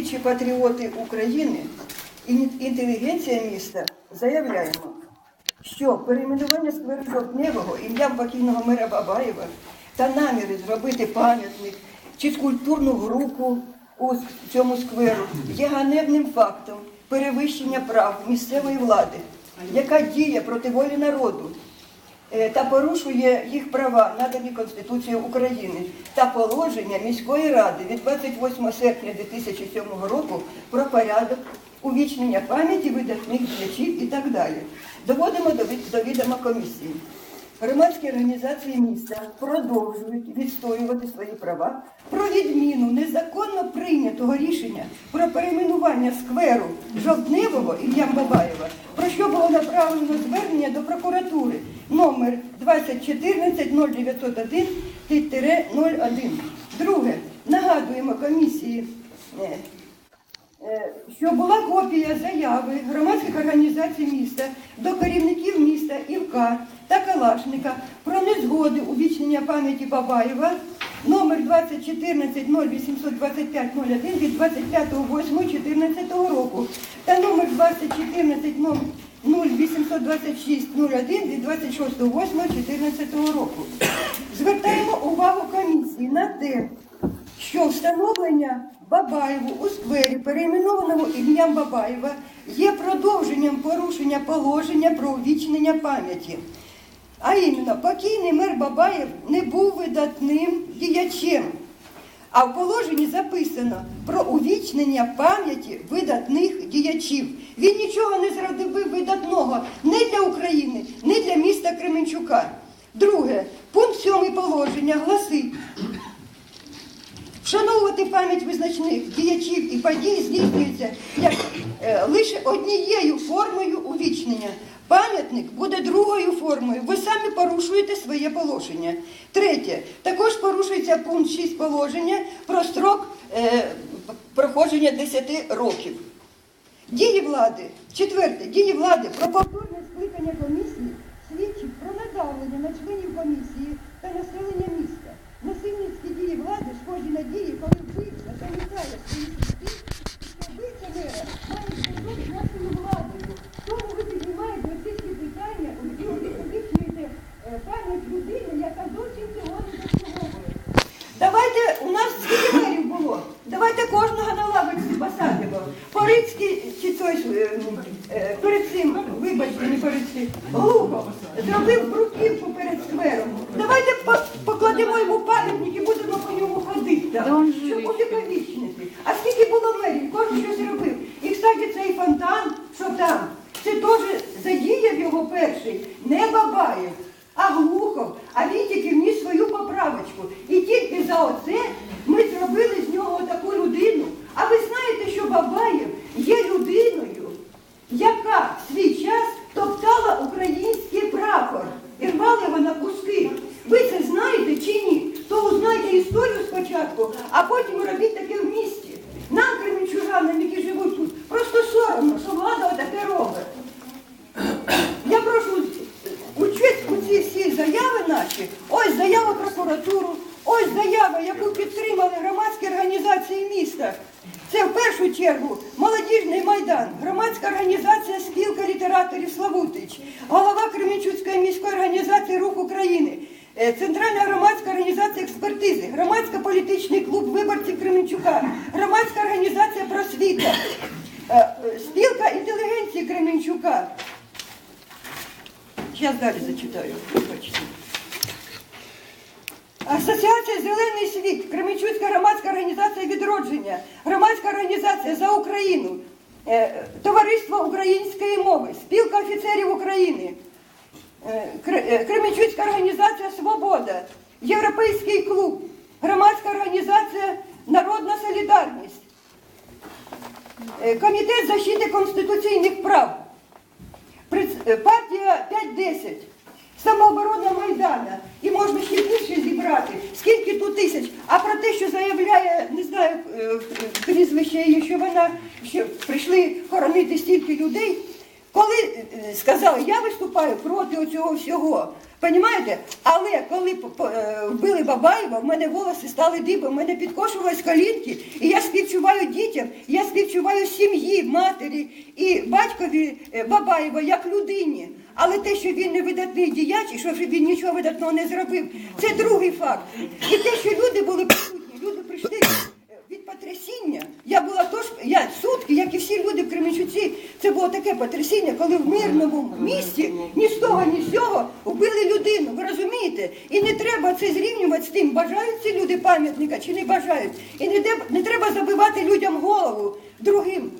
діючі патріоти України і інтелігенція міста заявляємо, що перейменування скверу Жовтневого ім'ям покійного мера Бабаєва та наміри зробити пам'ятник чи скульптурну групу у цьому скверу є ганебним фактом перевищення прав місцевої влади, яка діє проти волі народу та порушує їх права, надані Конституцією України та положення міської ради від 28 серпня 2007 року про порядок увічнення пам'яті видатних діячів і так далі. Доводимо до від- до відома комісії. Громадські організації міста продовжують відстоювати свої права про відміну незаконно прийнятого рішення про перейменування скверу Жовтневого ім'ям Бабаєва, про що було направлено звернення до прокуратури 2014-0901-01. Друге, нагадуємо комісії. е, Е, що була копія заяви громадських організацій міста до керівників міста Івка та Калашника про незгоди увічнення пам'яті Бабаєва номер 2014-0825-01 від 25.08.14 року та номер 2014-0826-01 від 26.08.14 року. Звертаємо увагу комісії на те, що встановлення Бабаєву у сквері, перейменованому ім'ям Бабаєва, є продовженням порушення положення про увічнення пам'яті. А іменно, покійний мер Бабаєв не був видатним діячем. А в положенні записано про увічнення пам'яті видатних діячів. Він нічого не зрадив видатного не для України, не для міста Кременчука. Друге, пункт 7 положення гласить, Вшановувати пам'ять визначних діячів і подій здійснюється як е, лише однією формою увічнення. Пам'ятник буде другою формою. Ви самі порушуєте своє положення. Третє. Також порушується пункт 6 положення про строк е, проходження 10 років. Дії влади. Четверте. Дії влади про повторне скликання комісії свідчить про надавлення на членів комісії та населення міста. Насильницькі дії влади схожі на дії, коли вбивця замітає свої сусід, що вбивця мера має зв'язок з нашою владою. Тому ви піднімаєте оці всі питання, і увічнюєте е, пам'ять людини, яка зовсім цього не заслуговує. Давайте, у нас скільки мерів було? Давайте кожного на лавочці посадимо. Порицький, чи той, е, е, перед цим, вибачте, не перед цим, Глухов, зробив бруківку перед сквером. Давайте покладемо йому пам'ятник і будемо по ньому ходити там, щоб увіковічнити. А скільки було мерів, кожен щось робив. І, кстати, цей фонтан, що там, це теж задіяв його перший, не Бабаєв, а Глухов. А він тільки вніс свою поправочку. І тільки за оце ми зробили з нього таку людину. А ви знаєте, що Бабаєв є людиною, яка свій час топтала український прапор і рвала його на куски. Ви це знаєте чи ні? То узнайте історію спочатку, а потім робіть таке в місті. Нам, кремінчужанам, які живуть тут, просто соромно, що влада отаке робить. Я прошу учить у ці всі заяви наші. Ось заява прокуратуру, ось заява, яку підтримали громадські організації міста. Це в першу чергу молодіжний майдан, громадська організація спілка літераторів Славутич, голова Кременчуцької міської організації Рух України. е, Центральна громадська організація експертизи, громадська політичний клуб виборців Кременчука, громадська організація просвіта, е, е, спілка інтелігенції Кременчука, Зараз далі зачитаю. Асоціація Зелений світ, Кременчуцька громадська організація відродження, громадська організація за Україну, е, Товариство української мови, спілка офіцерів України, е, е, Кременчуцька організація Свобода, Європейський клуб, громадська організація Народна Солідарність, Комітет защити конституційних прав. Партія 5-10, самооборона Майдана. І можна ще більше зібрати. Скільки тут тисяч? А про те, що заявляє, не знаю, е, е, прізвище її, що вона що прийшли хоронити стільки людей. Коли е, сказали, я виступаю проти цього всього, Понімаєте? Але коли е, вбили Бабаєва, в мене волоси стали дибом, в мене підкошувались колінки, і я співчуваю дітям, я співчуваю сім'ї, матері і батькові е, Бабаєва як людині. Але те, що він не видатний діяч, і що він нічого видатного не зробив, це другий факт. І те, що люди були присутні, люди прийшли е, від потрясіння. Я була тож, я сутки, як і всі люди в Кременчуці, це було таке потрясіння, коли в мирному місті ні з того, ні з цього вбили людину. Ви розумієте? І не треба це зрівнювати з тим, бажають ці люди пам'ятника чи не бажають. І не, треба забивати людям голову другим